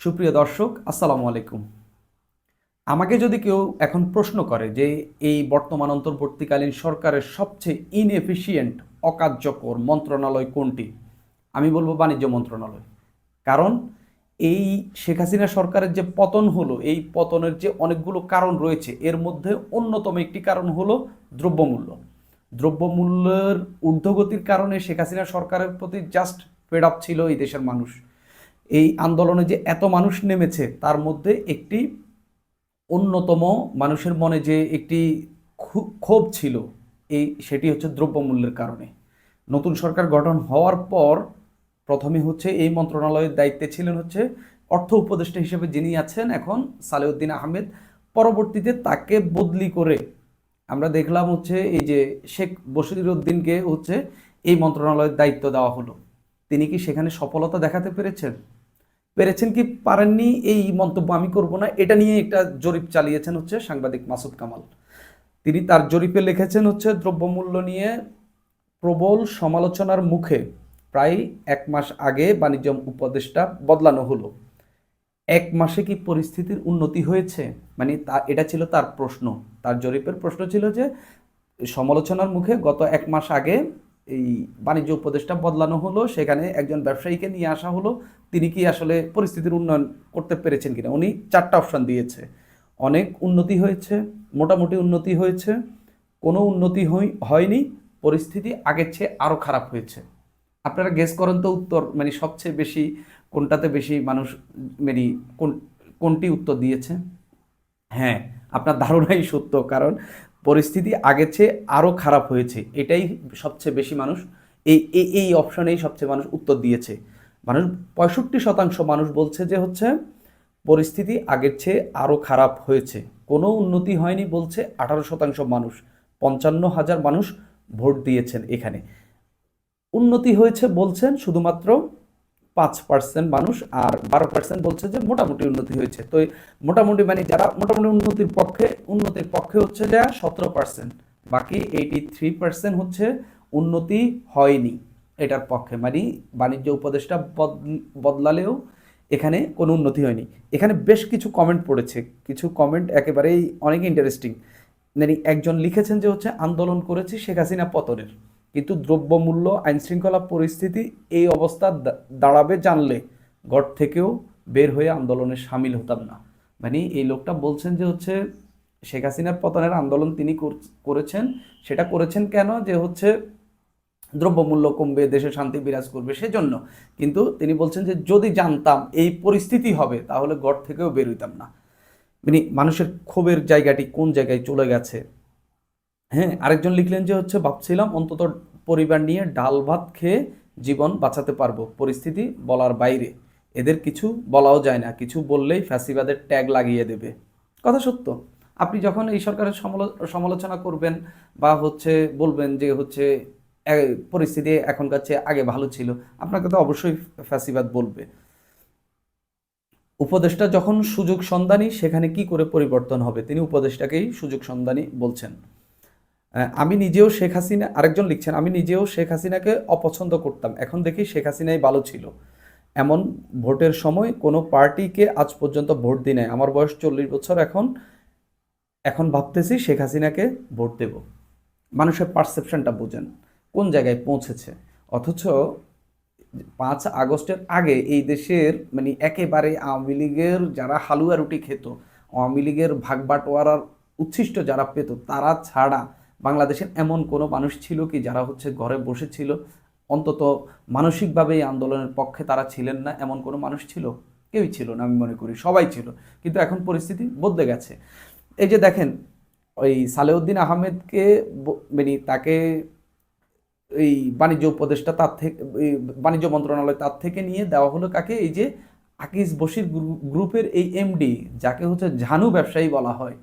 সুপ্রিয় দর্শক, আসসালামু আলাইকুম। আমাকে যদি কেউ এখন প্রশ্ন করে যে এই বর্তমান অন্তর্বর্তীকালীন সরকারের সবচেয়ে ইনএফিসিয়েন্ট অকার্যকর মন্ত্রণালয় কোনটি? আমি বলব বাণিজ্য মন্ত্রণালয়। কারণ এই শেখ হাসিনা সরকারের যে পতন হলো, এই পতনের যে অনেকগুলো কারণ রয়েছে, এর মধ্যে অন্যতম একটি কারণ হলো দ্রব্যমূল্য। দ্রব্যমূল্যের ঊর্ধ্বগতির কারণে শেখ হাসিনা সরকারের প্রতি জাস্ট ফেড আপ ছিল এই দেশের মানুষ। এই আন্দোলনে যে এত মানুষ নেমেছে, তার মধ্যে একটি অন্যতম মানুষের মনে যে একটি ক্ষু- ক্ষোভ ছিল, এই সেটি হচ্ছে দ্রব্যমূল্যের কারণে। নতুন সরকার গঠন হওয়ার পর প্রথমে হচ্ছে এই মন্ত্রণালয়ের দায়িত্বে ছিলেন হচ্ছে অর্থ উপদেষ্টা হিসেবে যিনি আছেন এখন সালেউদ্দিন আহমেদ। পরবর্তীতে তাকে বদলি করে আমরা দেখলাম হচ্ছে এই যে শেখ বশির উদ্দিনকে হচ্ছে এই মন্ত্রণালয়ের দায়িত্ব দেওয়া হলো। তিনি কি সেখানে সফলতা দেখাতে পেরেছেন? পেরেছেন কি পারেননি? এই মন্তব্য আমি করব না। এটা নিয়ে একটা জরিপ চালিয়েছেন হচ্ছে সাংবাদিক মাসুদ কামাল। তিনি তার জরিপে লিখেছেন হচ্ছে, দ্রব্যমূল্য নিয়ে প্রবল সমালোচনার মুখে প্রায় এক মাস আগে বাণিজ্য উপদেষ্টা বদলানো হলো। এক মাসে কি পরিস্থিতির উন্নতি হয়েছে? মানে তা, এটা ছিল তার প্রশ্ন। তার জরিপের প্রশ্ন ছিল যে, সমালোচনার মুখে গত এক মাস আগে এই বাণিজ্য উপদেষ্টা বদলানো হলো, সেখানে একজন ব্যবসায়ীকে নিয়ে আসা হলো। তিনি কি আসলে পরিস্থিতির উন্নয়ন করতে পেরেছেন কিনা? উনি চারটা অপশন দিয়েছে। অনেক উন্নতি হয়েছে, মোটামুটি উন্নতি হয়েছে। কোনো উন্নতি হয়নি, পরিস্থিতি আগের চেয়ে আরও খারাপ হয়েছে। আপনারা গেস করেন তো উত্তর মানে সবচেয়ে বেশি কোনটাতে বেশি মানুষ মানে কোন, কোনটি উত্তর দিয়েছে? হ্যাঁ আপনার ধারণাই সত্য, কারণ পরিস্থিতি আগের চেয়ে আরও খারাপ হয়েছে। এটাই সবচেয়ে বেশি মানুষ এই এই অপশনেই সবচেয়ে মানুষ উত্তর দিয়েছে। মানুষ পঁয়ষট্টি শতাংশ মানুষ বলছে যে হচ্ছে পরিস্থিতি আগের চেয়ে আরও খারাপ হয়েছে। কোনো উন্নতি হয়নি বলছে আঠারো শতাংশ মানুষ। পঞ্চান্ন হাজার মানুষ ভোট দিয়েছেন এখানে। উন্নতি হয়েছে বলছেন শুধুমাত্র পাঁচ পার্সেন্ট মানুষ আর বারো পার্সেন্ট বলছে যে মোটামুটি উন্নতি হয়েছে। তো মোটামুটি মানে যারা মোটামুটি উন্নতির পক্ষে উন্নতির পক্ষে হচ্ছে যা সতেরো পার্সেন্ট বাকি এইটি থ্রি পার্সেন্ট হচ্ছে উন্নতি হয়নি এটার পক্ষে। মানে বাণিজ্য উপদেষ্টা বদল- বদলালেও এখানে কোনো উন্নতি হয়নি। এখানে বেশ কিছু কমেন্ট পড়েছে। কিছু কমেন্ট একেবারেই অনেক ইন্টারেস্টিং মানে একজন লিখেছেন যে হচ্ছে, আন্দোলন করেছি শেখ হাসিনা পতনের। কিন্তু দ্রব্যমূল্য আইন শৃঙ্খলা পরিস্থিতি এই অবস্থা দাঁড়াবে জানলে ঘর থেকেও বের হয়ে আন্দোলনে সামিল হতাম না। মানে এই লোকটা বলছেন যে হচ্ছে শেখ হাসিনার পতনের আন্দোলন তিনি কর- করেছেন, সেটা করেছেন কেন? যে হচ্ছে দ্রব্যমূল্য কমবে, দেশে শান্তি বিরাজ করবে সেজন্য। কিন্তু তিনি বলছেন যে যদি জানতাম এই পরিস্থিতি হবে, তাহলে ঘর থেকেও বের হইতাম না। মানে মানুষের ক্ষোভের জায়গাটি কোন জায়গায় চলে গেছে? হ্যাঁ আরেকজন লিখলেন যে হচ্ছে, ভাবছিলাম অন্তত পরিবার নিয়ে ডাল ভাত খেয়ে জীবন বাঁচাতে পারব। পরিস্থিতি বলার বাইরে। এদের কিছু বলাও যায় না, কিছু বললেই ফ্যাসিবাদের ট্যাগ লাগিয়ে দেবে। কথা সত্য। আপনি যখন এই সরকারের সমালো- সমালোচনা করবেন বা হচ্ছে বলবেন যে হচ্ছে পরিস্থিতি এখনকার চেয়ে আগে ভালো ছিল, আপনাকে তো অবশ্যই ফ্যাসিবাদ বলবে। উপদেষ্টা যখন সুযোগ সন্ধানী, সেখানে কি করে পরিবর্তন হবে? তিনি উপদেষ্টাকেই সুযোগ সন্ধানী বলছেন। আমি নিজেও শেখ হাসিনা, আরেকজন লিখছেন, আমি নিজেও শেখ হাসিনাকে অপছন্দ করতাম। এখন দেখি শেখ হাসিনাই ভালো ছিল। এমন ভোটের সময় কোনো পার্টিকে আজ পর্যন্ত ভোট দিই নাই। আমার বয়স চল্লিশ বছর এখন। এখন ভাবতেছি শেখ হাসিনাকে ভোট দেব। মানুষের পারসেপশনটা বোঝেন, কোন জায়গায় পৌঁছেছে। অথচ পাঁচ আগস্টের আগে এই দেশের মানে একেবারে আওয়ামী লীগের যারা হালুয়া রুটি খেত, আওয়ামী লীগের ভাগ বাটোয়ারার উচ্ছিষ্ট যারা পেত, তারা ছাড়া বাংলাদেশের এমন কোনো মানুষ ছিল কি যারা হচ্ছে ঘরে বসেছিল? অন্তত মানসিকভাবে এই আন্দোলনের পক্ষে তারা ছিলেন না, এমন কোনো মানুষ ছিল? কেউই ছিল না, আমি মনে করি সবাই ছিল। কিন্তু এখন পরিস্থিতি বদলে গেছে। এই যে দেখেন, ওই সালেউদ্দিন আহমেদকে মানে তাকে এই বাণিজ্য উপদেষ্টা তার থেকে বাণিজ্য মন্ত্রণালয় তার থেকে নিয়ে দেওয়া হলো কাকে? এই যে আকিজ বশির গ্রুপের এই এমডি যাকে হচ্ছে ঝানু ব্যবসায়ী বলা হয়।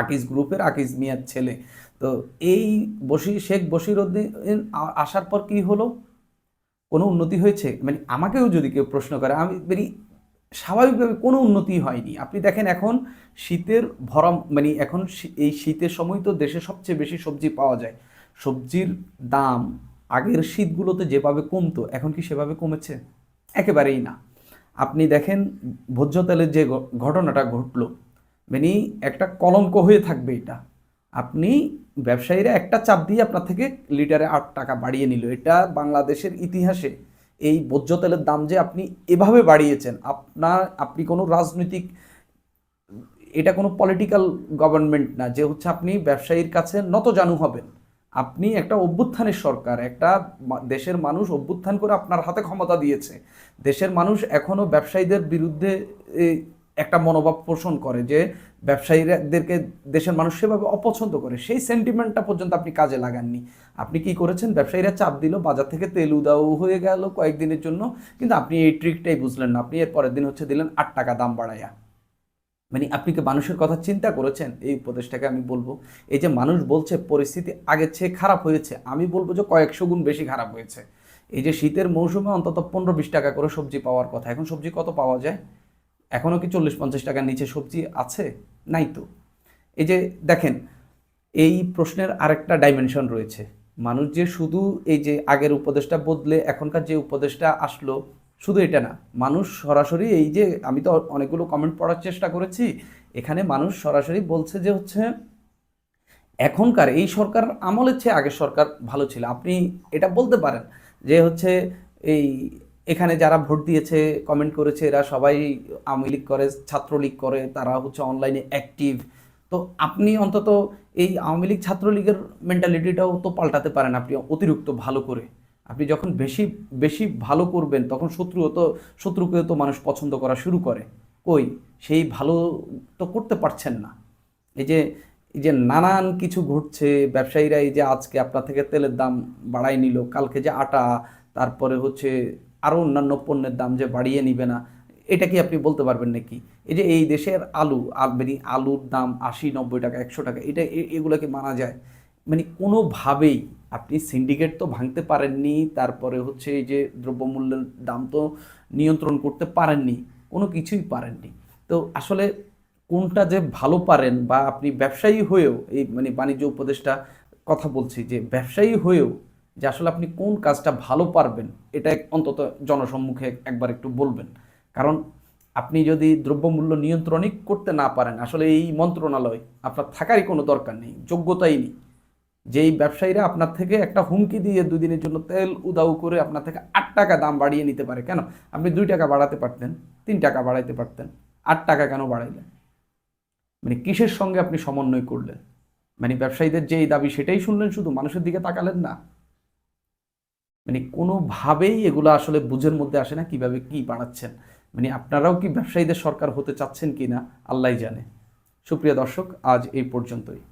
আকিজ গ্রুপের আকিজ মিয়ার ছেলে। তো এই বশির শেখ বশির উদ্দিন আসার পর কি হলো? কোনো উন্নতি হয়েছে? মানে আমাকেও যদি কেউ প্রশ্ন করে, আমি মানে স্বাভাবিকভাবে কোনো উন্নতি হয়নি। আপনি দেখেন এখন শীতের ভরা মানে এখন এই শীতের সময় তো দেশে সবচেয়ে বেশি সবজি পাওয়া যায়। সবজির দাম আগের শীতগুলোতে যেভাবে কমতো, এখন কি সেভাবে কমেছে? একেবারেই না। আপনি দেখেন ভোজ্য তেলের যে ঘটনাটা ঘটলো মানে একটা কলঙ্ক হয়ে থাকবে এটা। আপনি ব্যবসায়ীরা একটা চাপ দিয়ে আপনার থেকে লিটারে আট টাকা বাড়িয়ে নিল। এটা বাংলাদেশের ইতিহাসে এই ভোজ্য তেলের দাম যে আপনি এভাবে বাড়িয়েছেন, আপনার, আপনি কোনো রাজনৈতিক, এটা কোনো পলিটিক্যাল গভর্নমেন্ট না, যে হচ্ছে আপনি ব্যবসায়ীর কাছে নত জানু হবেন। আপনি একটা অভ্যুত্থানের সরকার, একটা দেশের মানুষ অভ্যুত্থান করে আপনার হাতে ক্ষমতা দিয়েছে। দেশের মানুষ এখনও ব্যবসায়ীদের বিরুদ্ধে একটা মনোভাব পোষণ করে যে ব্যবসায়ীদেরকে দেশের মানুষ সেভাবে অপছন্দ করে। সেই সেন্টিমেন্টটা পর্যন্ত আপনি কাজে লাগাননি। আপনি কি করেছেন? ব্যবসায়ীরা চাপ দিল, বাজার থেকে তেল উদাও হয়ে গেল কয়েকদিনের জন্য, কিন্তু আপনি এই ট্রিকটাই বুঝলেন না। আপনি এর পরের দিন হচ্ছে দিলেন আট টাকা দাম বাড়াইয়া মানে আপনি কি মানুষের কথা চিন্তা করেছেন? এই উপদেশটাকে আমি বলব। এই যে মানুষ বলছে, পরিস্থিতি আগের চেয়ে খারাপ হয়েছে। আমি বলব যে কয়েকশো গুণ বেশি খারাপ হয়েছে। এই যে শীতের মৌসুমে অন্তত পনেরো বিশ টাকা করে সবজি পাওয়ার কথা। এখন সবজি কত পাওয়া যায়? এখনও কি চল্লিশ পঞ্চাশ টাকার নিচে সবজি আছে? নাই তো। এই যে দেখেন, এই প্রশ্নের আরেকটা ডাইমেনশন রয়েছে। মানুষ যে শুধু এই যে আগের উপদেশটা বদলে এখনকার যে উপদেশটা আসলো, শুধু এটা না, মানুষ সরাসরি এই যে আমি তো অনেকগুলো কমেন্ট পড়ার চেষ্টা করেছি, এখানে মানুষ সরাসরি বলছে যে হচ্ছে, এখনকার এই সরকার আমলের চেয়ে আগের সরকার ভালো ছিল। আপনি এটা বলতে পারেন যে হচ্ছে এই এখানে যারা ভোট দিয়েছে কমেন্ট করেছে, এরা সবাই আওয়ামী লীগ করে, ছাত্রলীগ করে, তারা হচ্ছে অনলাইনে অ্যাক্টিভ তো আপনি অন্তত এই আওয়ামী লীগ ছাত্রলীগের মেন্টালিটিটাও তো পাল্টাতে পারেন আপনি অতিরিক্ত ভালো করে। আপনি যখন বেশি বেশি ভালো করবেন, তখন শত্রুও তো, শত্রুকেও তো মানুষ পছন্দ করা শুরু করে। কই? সেই ভালো তো করতে পারছেন না। এই যে এই যে নানান কিছু ঘটছে, ব্যবসায়ীরা এই যে আজকে আপনার থেকে তেলের দাম বাড়াই নিল, কালকে যে আটা, তারপরে হচ্ছে আরও অন্যান্য পণ্যের দাম যে বাড়িয়ে নিবে না, এটা কি আপনি বলতে পারবেন নাকি? এই যে এই দেশের আলু মানে আলুর দাম আশি, নব্বই টাকা, একশো টাকা, এটা এ- এগুলো কি মানা যায়। মানে কোনোভাবেই আপনি সিন্ডিকেট তো ভাঙতে পারেননি, তারপরে হচ্ছে এই যে দ্রব্যমূল্যের দাম তো নিয়ন্ত্রণ করতে পারেননি, কোনো কিছুই পারেননি। তো আসলে কোনটা যে ভালো পারেন বা আপনি ব্যবসায়ী হয়েও এই মানে বাণিজ্য উপদেষ্টা কথা বলছি যে ব্যবসায়ী হয়েও যে আসলে আপনি কোন কাজটা ভালো পারবেন, এটা অন্তত জনসম্মুখে একবার একটু বলবেন। কারণ আপনি যদি দ্রব্যমূল্য নিয়ন্ত্রণই করতে না পারেন, আসলে এই মন্ত্রণালয় আপনার থাকারই কোনো দরকার নেই, যোগ্যতাই নেই। যেই ব্যবসায়ীরা আপনার থেকে একটা হুমকি দিয়ে দুই দিনের জন্য তেল উদাউ করে আপনার থেকে আট টাকা দাম বাড়িয়ে নিতে পারে, কেন? আপনি দুই টাকা বাড়াতে পারতেন, তিন টাকা বাড়াইতে পারতেন, আট টাকা কেন বাড়াইলেন? মানে কিসের সঙ্গে আপনি সমন্বয় করলেন? মানে ব্যবসায়ীদের যেই দাবি সেটাই শুনলেন শুধু, মানুষের দিকে তাকালেন না। মানে কোনোভাবেই এগুলো আসলে বুঝের মধ্যে আসে না কীভাবে কি বাড়াচ্ছেন মানে আপনারাও কি ব্যবসায়ীদের সরকার হতে চাচ্ছেন কি না আল্লাহ জানে। সুপ্রিয় দর্শক, আজ এই পর্যন্তই।